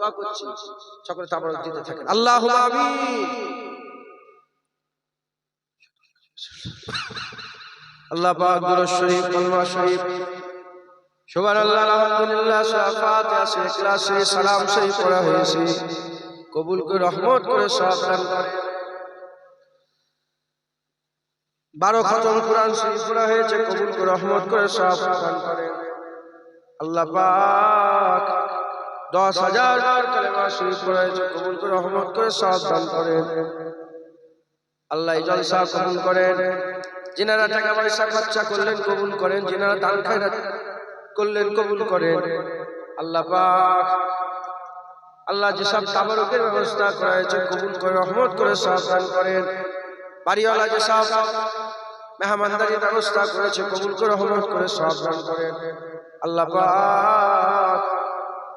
দোয়া করছি। সকলে দিতে থাকেন। আল্লাহ আল্লাহ পাক দুরূদ শরীফ কলমা শরীফ। সুবহানাল্লাহ আলহামদুলিল্লাহ সাফাত আছে ইখলাসে সালাম পড়া হয়েছে। কবুল করে রহমত করে সব দান করে বারো খতম কোরআন শরীফ পড়া হয়েছে কবুল করে রহমত করে সব দান করে আল্লাহ পাক দশ হাজার কালেমা শরীফ পড়া কবুল করে, রহমত করে সব দান করেন। আল্লাহ জলসা কবুল করেন। যিনারা টাকা পয়সা খরচা করলেন কবুল করেন, যিনারা দান খায়রাত করলেন কবুল করেন। আল্লাহ পাক, আল্লাহ যেসব তাবারকের ব্যবস্থা করা হয়েছে কবুল করে, রহমত করে সব দান করেন। বাড়িওয়ালা যেসব মেহমানদারির ব্যবস্থা করেছে, কবুল করে, রহমত করে সব দান করেন। আল্লাহ পাক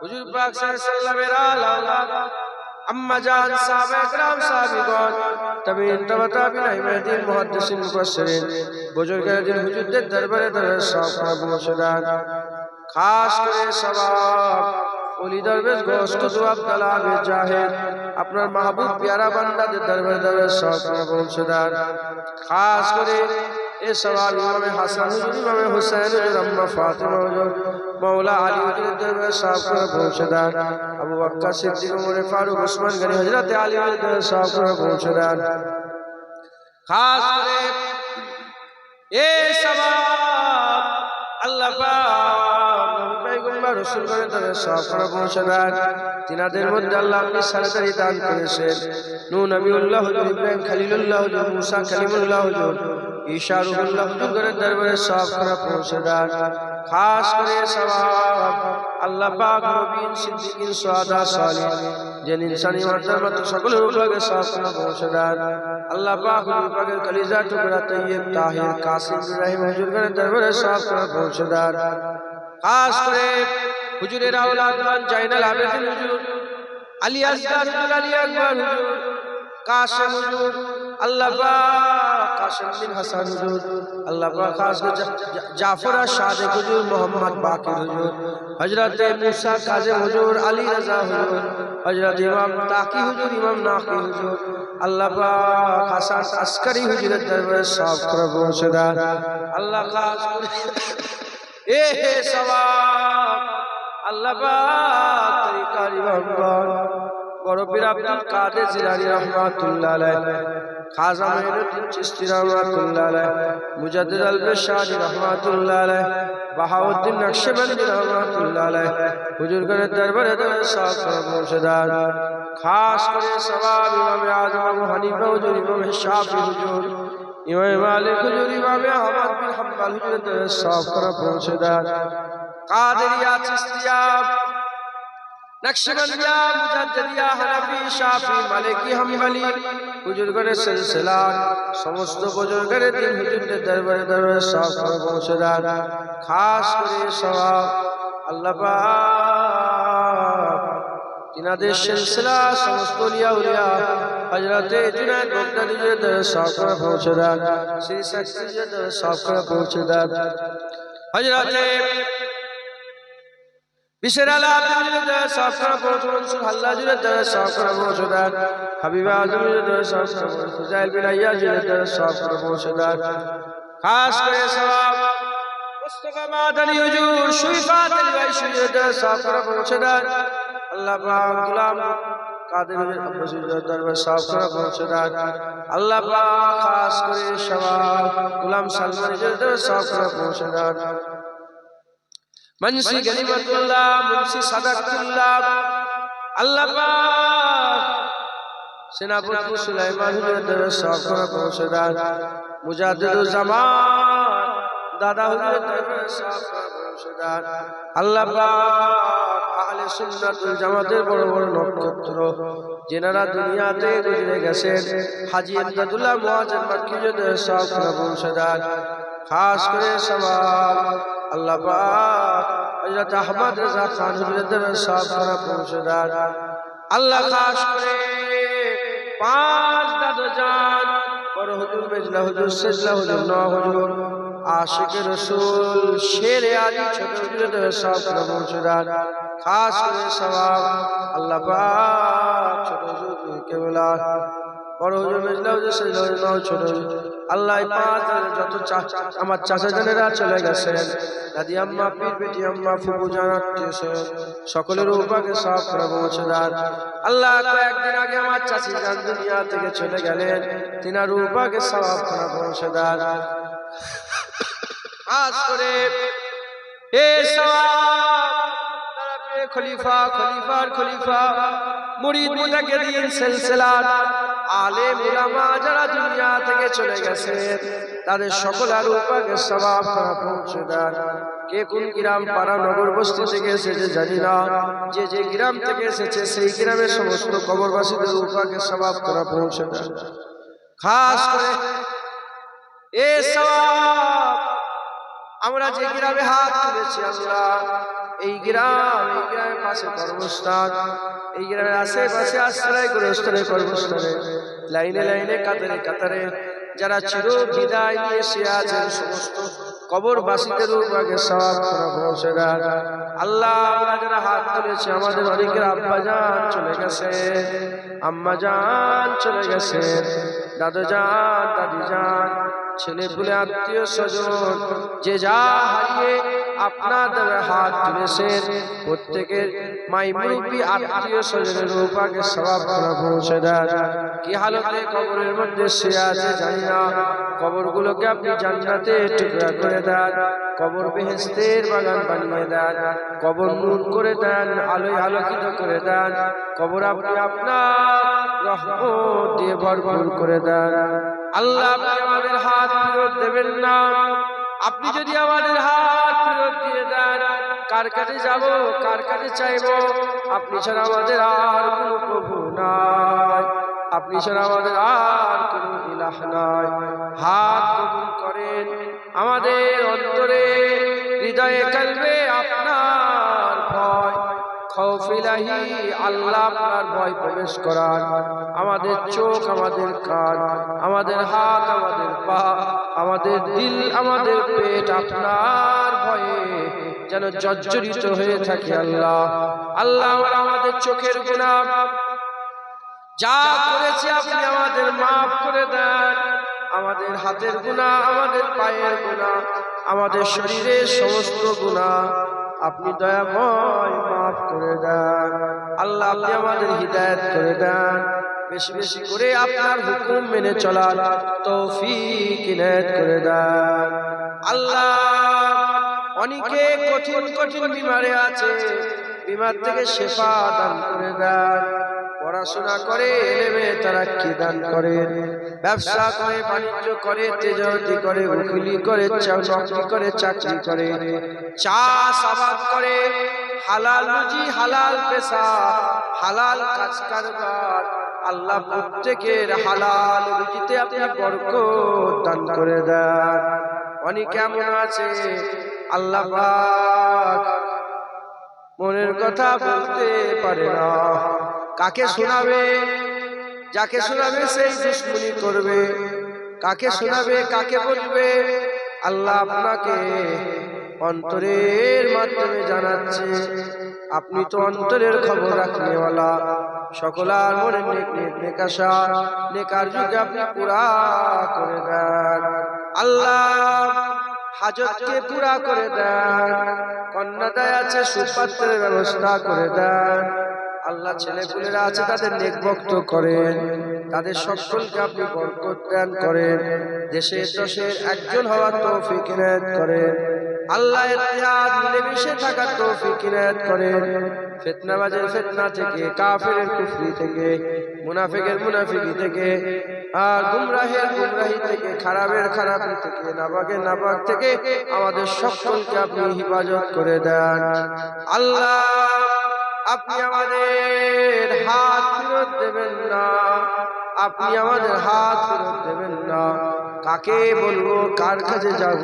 পৌঁছে দেয় হুজুর পাক সাল্লাল্লাহু আলাইহি আম্মা জান সাহাবা একরাম সাহাবীগণ তাবিঈন তাবা তাবিঈন ইমামদিন মুহাদ্দিসিন মুফাসসিরিন বুজুর্গানে দিন হুজুরদের দরবারে দরবার সব পৌঁছে দেন খাস করে সবাব ওলি দরবেশ গোস্ত জবাব তালাবে জাহেদ আপনার মাহবুব প্যারা বান্দাদের দরবারে দরবার সব পৌঁছে দেন খাস করে এ সবাব ইমামে হাসান হুজুর ইমামে হুসাইন হুজুর আম্মা ফাতিমা হুজুর মৌলা আলী হুজুরের দরবারে সব করে পৌঁছে দেন। আবু বক্কর সিদ্দিক ওমর ফারুক ওসমান গনি, হযরত আলী হুজুরের দরবারে সব করে পৌঁছে দেন। খাস করে এ সবাব আল্লাহ পাক নবী পয়গম্বর রাসূলগণের দ্বারা সব করে পৌঁছে দেন। তিনাদের মধ্যে আল্লাহ আপনি সারাতারি দান করেছেন। ঈশা রুহুল্লাহ হুজুরের দরবারে সব করে পৌঁছে দেন খাস করে সওয়াব আল্লাহ পাক নবীন সিদ্দিকিন সুহাদা সালিহিন যেন ইনসানি মাত্রার মতো সকলের উপরে সব করে পৌঁছে দেন আল্লাহ পাক হুজুর পাকের কলিজা টুকরা তৈয়ব তাহির কাসিম ইব্রাহিম হুজুরের দরবারে সব করে পৌঁছে দেন খাস করে হুজুরের আওলাদ জাইনাল আবেদিন হুজুর আলী আসগার হুজুর আলী আকবর হুজুর কাশেম হুজুর আল্লাহ কাশেম বিন হাসান হুজুর, আল্লাহ পাক খাস জাফর আর সাদেক হুজুর মোহাম্মদ বাকির হুজুর, হযরত মুসা কাজী হুজুর, আলী রাজা হাসান বড় পীর আব্দুল কাদের জিলানী রহমাতুল্লাহ আলাইহি। খাজা মাইনুদ্দিন চিশতি রহমাতুল্লাহ আলাইহি মুজাদ্দিদ আল বেশারি রহমাতুল্লাহ আলাইহি বাহাউদ্দিন নকশবন্দি রহমাতুল্লাহ আলাইহি হুজুরগণের দরবারে দরবার সব করে পৌঁছে দেন খাস করে সওয়াব ইমাম আজম আবু হানিফা হুজুর ইমাম শাফি হুজুর ইমাম মালিক হুজুর ইমাম আহমদ বিন হাম্বল হুজুরের দরবারে সব করে পৌঁছে দেন কাদেরিয়া চিশতিয়া নকশবন্দিয়া মুজাদ্দিদিয়া হানাফি শাফি মালিকি হাম্বলি হুজুরগণের সিলসিলা, সমস্ত বুজুর্গের দিন হুজুরদের দরবারে দরবারে সব পৌঁছে দেন খাস করে সওয়াব আল্লাহ তিনাদের সিলসিলা, সমস্ত লিয়া উলিয়া হজরতে জুনায়দ বগদাদিদের দরবারে সব করে পৌঁছে দেন, শ্রী শক্তিদের দরবারে সব করে পৌঁছে দেন। হজরতে বিশের আলা আব্দুল দা সাফরা পৌঁছে মনসুর হাল্লা জুরে দা সাফরা পৌঁছে দেন হাবিবা আজম জুরে দা সাফরা পৌঁছে জাইল বিন আইয়া জুরে দা সাফরা পৌঁছে দেন খাস করে সওয়াব আল্লাহ খাস করে সওয়াব, গোলাম সালমান জুরে দা সাফরা পৌঁছে দেন মুন্সি গনিমতুল্লাহ মুন্সি সাদাকুল্লাহ আল্লাহ পাক সেনাপতি সুলাইমান হুজুরের দরবারে সব করে পৌঁছে মুজাদ্দিদুল জামান দাদা হুজুরের দরবারে সব করে পৌঁছে আল্লাহ পাক আহলে সুন্নাতুল জামাতের বড় বড় নক্ষত্র যেনারা দুনিয়াতে গুজরে গেছেন হাজি মাক্কি সব বংশধর খাস করে সবাব আল্লাহ পাক হযরত আহমদ রাজা খান হুজুরের সব বংশধর আল্লাহ খাস করে পাঁচ দাদু জান, বড় হুজুর মেজলা হুজুর, সেজলা হুজুর ন হুজুর, আশিক রসুল, শেরে আলী, ছোট হুজুরের সব বংশধর খাস করে সবাব আল্লাহ ছোট হুজুর কেবলা ছোট আল্লাহ যত আমার চলে সকলের উপাকে সব করে পৌঁছেদার আল্লাহ কয়েকদিন আগে আমার চাচি জান দুনিয়া থেকে চলে গেলেন। তিনার উপাকে সব করে পৌঁছেদার খাস এ খলিফা, খলিফার খলিফা মুতাকিদিন সিলসিলার আলেম উলামা যারা দুনিয়া থেকে চলে গেছে, তাদের সকলের উপাকে সবাব পৌঁছে দেন কে কোন গ্রাম পাড়া নগর থেকে এসেছে জানি যে যে গ্রাম থেকে এসেছে, সেই গ্রামের সমস্ত কবরবাসীদের উপাকে সবাব তারা পৌঁছে দেন খাস করে এ সওয়াব আমরা যে গ্রামে হাত তুলেছি আল্লাহ এই গ্রাম, এই গ্রামের পাশে কর্মস্থান, এই গ্রামের আশেপাশে আশ্রয় গ্রহস্থানে কর্মস্থানে লাইনে লাইনে কাতারে কাতারে যারা চির বিদায় নিয়ে সে আছেন, সমস্ত কবরবাসীদের উপরে সব আল্লাহ যারা হাত তুলেছে, আমাদের অনেকের আব্বা জান চলে গেছে আম্মা জান চলে গেছে দাদা জান দাদি জান ছেলে পুলে আত্মীয় স্বজন, যে যা হারিয়ে আপনাদের হাত তুলেছেন প্রত্যেকের মাই মুরব্বী, আত্মীয় স্বজনের উপাকে সবাব করা পৌঁছে দেন। কি হালতে কবরের মধ্যে সে আছে জানি না। কবরগুলোকে আপনি জান্নাতে টুকরা করে দেন, কবর বেহেস্তের বাগান বানিয়ে দেন, কবর নূর করে দেন, আলোয় আলোকিত করে দেন, কবর আপনি আপনার রহমত দিয়ে ভরপুর করে দেন। আল্লাহ আমাদের হাত দেবেন না। আপনি যদি আমাদের হাত ফেরত দিয়ে দেন, কার কাছে যাব, কার কাছে চাইব, আপনি ছাড়া আমাদের আর কোনো প্রভু নাই। আপনি ছাড়া আমাদের আর কোনো ইলাহ নাই। হাত করেন, আমাদের অন্তরে, হৃদয়ে, কালবে খৌফিলাহি আল্লাহ আপনার ভয় প্রবেশ করান। আমাদের চোখ, আমাদের কান, আমাদের হাত, আমাদের পা, আমাদের দিল, আমাদের পেট আপনার ভয়ে যেন জর্জরিত হয়ে থাকে আল্লাহ। আল্লাহ আমাদের চোখের গুণা যা করেছি আপনি আমাদের মাফ করে দেন। আমাদের হাতের গুণা আমাদের পায়ের গুণা আমাদের শরীরের সমস্ত গুণা আপনি দয়া দয়াময় মাফ করে দেন। আল্লাহ আপনি আমাদের হৃদায়ত করে দেন। বেশি বেশি করে আপনার হুকুম মেনে চলার তৌফিক ইনায়ত করে দেন। আল্লাহ অনেকে কঠিন কঠিন বিমারে আছে, বিমার থেকে শেফা দান করে দেন। পড়াশোনা করে, এলেমে তারা কি দান করে। ব্যবসা করে, বাণিজ্য করে তেজতি করে, উকিলি করে চা- নকরি করে, চাকরি করে। চাষ আবাদ করে, হালাল রুজি, হালাল পেশা, হালাল কাজ কারবার। আল্লাহ প্রত্যেকের হালাল রুজিতে আপনি বরকত দান করে দেন। অনেক কেমন আছে, আল্লাহ পাক মনের কথা বলতে পারে না। কাকে শোনাবে? যাকে শোনাবে সেই দুশ্মনী করবে। কাকে শোনাবে? কাকে বলবে? আল্লাহ আপনাকে অন্তরের মাধ্যমে জানাচ্ছে। আপনি তো অন্তরের খবর রাখনেওয়ালা। সকলার মনে নেক নেক নেকাশা। নেকার যুগে আপনি পুরা করে দেন। আল্লাহ হাজতকে পুরা করে দেন, কন্যাদায় আছে সুপাত্রের ব্যবস্থা করে দেন। আল্লাহ ছেলেপুলেরা আছে, তাদের নেকভক্ত করেন, তাদের সকলকে আপনি বরকত দান করেন দেশের দশের একজন হওয়ার তৌফিক ইনায়েত করেন। আল্লাহ ইতিহাদ মিলেমিশে থাকার তৌফিক ইনায়েত করেন। ফিতনাবাজের ফিতনা থেকে, কাফেরের কুফরি থেকে মুনাফিকের মুনাফিকি থেকে, আর গুমরাহের গুমরাহি থেকে, খারাপের খারাপি থেকে, নাপাকের নাপাক থেকে আমাদের সকলকে আপনি হিফাজত করে দেন। আল্লাহ, আপনি আমাদের হাত ফেরত দেবেন না। আপনি আমাদের হাত ফেরত দেবেন না। কাকে বলব? কার কাছে যাব?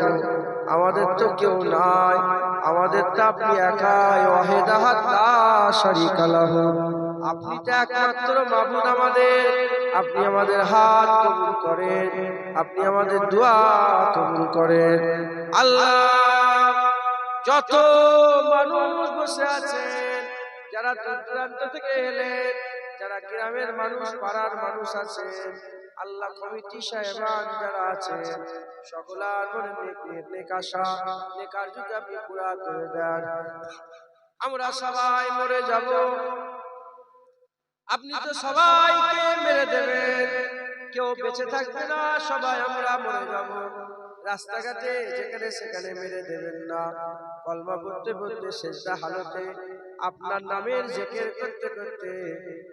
আমাদের তো কেউ নাই। আমাদের তো আপনি একাই। ওয়াহেদাহাত লা শারীকা লাহু। আপনি তো একমাত্র মাবুদ আমাদের। আপনি আমাদের হাত কবুল করেন। আপনি আমাদের দোয়া কবুল করেন। আল্লাহ, যত মানুষ বসে আছেন, যারা দূর দূরান্ত থেকে এলেন, যারা গ্রামের মানুষ, পাড়ার মানুষ আছেন, আল্লাহ কমিটি সাহেবান যারা আছেন সকলার মনে নেক নেক নেক আশা যদি আপনি পুরা করে দেন। আমরা সবাই মরে যাব। আপনি তো সবাইকে মেরে দেবেন। কেউ বেঁচে থাকবে না সবাই আমরা মরে যাব। রাস্তাঘাটে যেখানে সেখানে মেরে দেবেন না। কলমা পড়তে পড়তে শেষদা হালতে আপনার নামের জেকের করতে করতে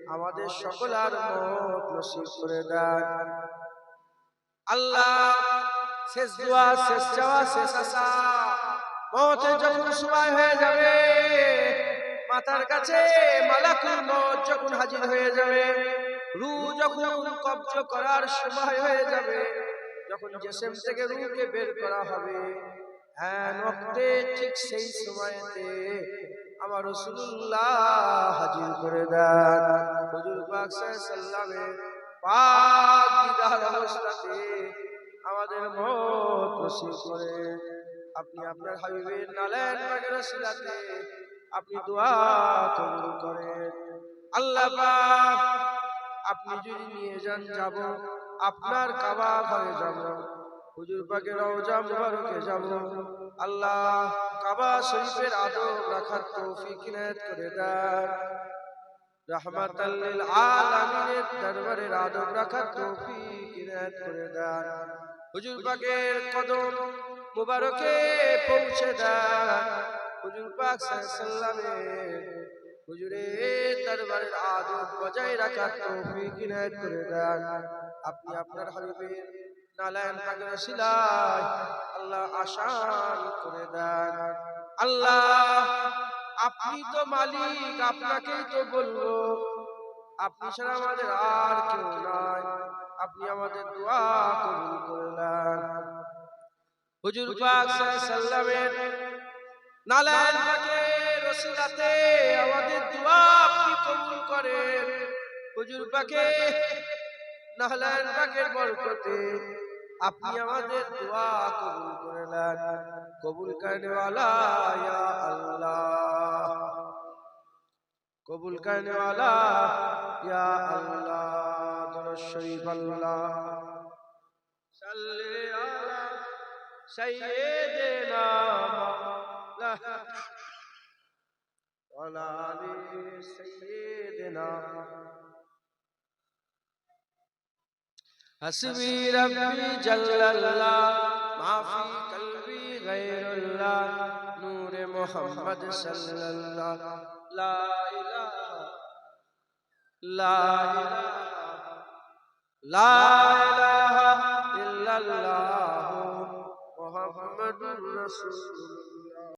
আমাদের সকলার মত নসিব করে দেন। আল্লাহ শেষ দোয়া শেষ চাওয়া শেষ আশা। মতের যখন সময় হয়ে যাবে মাথার কাছে মালাকুল মত যখন হাজির হয়ে যাবে রু যখন কবজ করার সময় হয়ে যাবে, যখন জেসেম থেকে রুকে বের করা হবে হ্যাঁ নক্তে ঠিক সেই সময়তে আমার রসুল্লাহ হাজির করে দেন। হুজুর পাক সাল্লামের পাক দিদার অবস্থাতে আমাদের মত নসিব করে, আপনি আপনার হাবিবের নালেন পাকের সিলাতে আপনি দোয়া কবুল করেন। আল্লাহ পাক আপনি যদি নিয়ে যান যাব আপনার কাবা ঘরে যাব। হুজুর পাকের রওজা মুবারকে যাব। আল্লাহ কাবা শরীফের আদব রাখার তৌফিক ইনায়েত করে দেন। রহমাতাল লিল আলামিনের দরবারের আদব রাখার তৌফিক ইনায়েত করে দেন। হুজুর পাকের কদম মুবারকে পৌঁছে দেন। হুজুর পাক সাল্লামের হুজুরের দরবারের আদব বজায় রাখার তৌফিক ইনায়েত করে দেন। আপনি আপনার হাবিবের নালায়ন পাকের শিলায় আল্লাহ আসান করে দেন। আল্লাহ, আপনি তো মালিক, আপনাকেই তো বলব। আপনি ছাড়া আমাদের আর কেউ নাই। আপনি আমাদের দোয়া কবুল করলেন হুজুর পাক সাল্লামের নালায়ন পাকে রসিলাতে আমাদের দোয়া আপনি কবুল করেন। হুজুর পাকে নালায়ন পাকের বরকতে আপনি আমাদের দোয়া কবুল করে কবুল করনে ওয়ালা আল্লাহ। কবুল করনে ওয়ালা ইয়া আল্লাহ। দরুদ আল্লাহ। সাল্লি আলা وعلى آل سيدنا حسبي ربي جل الله ما في قلبي غير الله نور محمد صلى الله لا إله لا إله لا إله إلا الله محمد رسول الله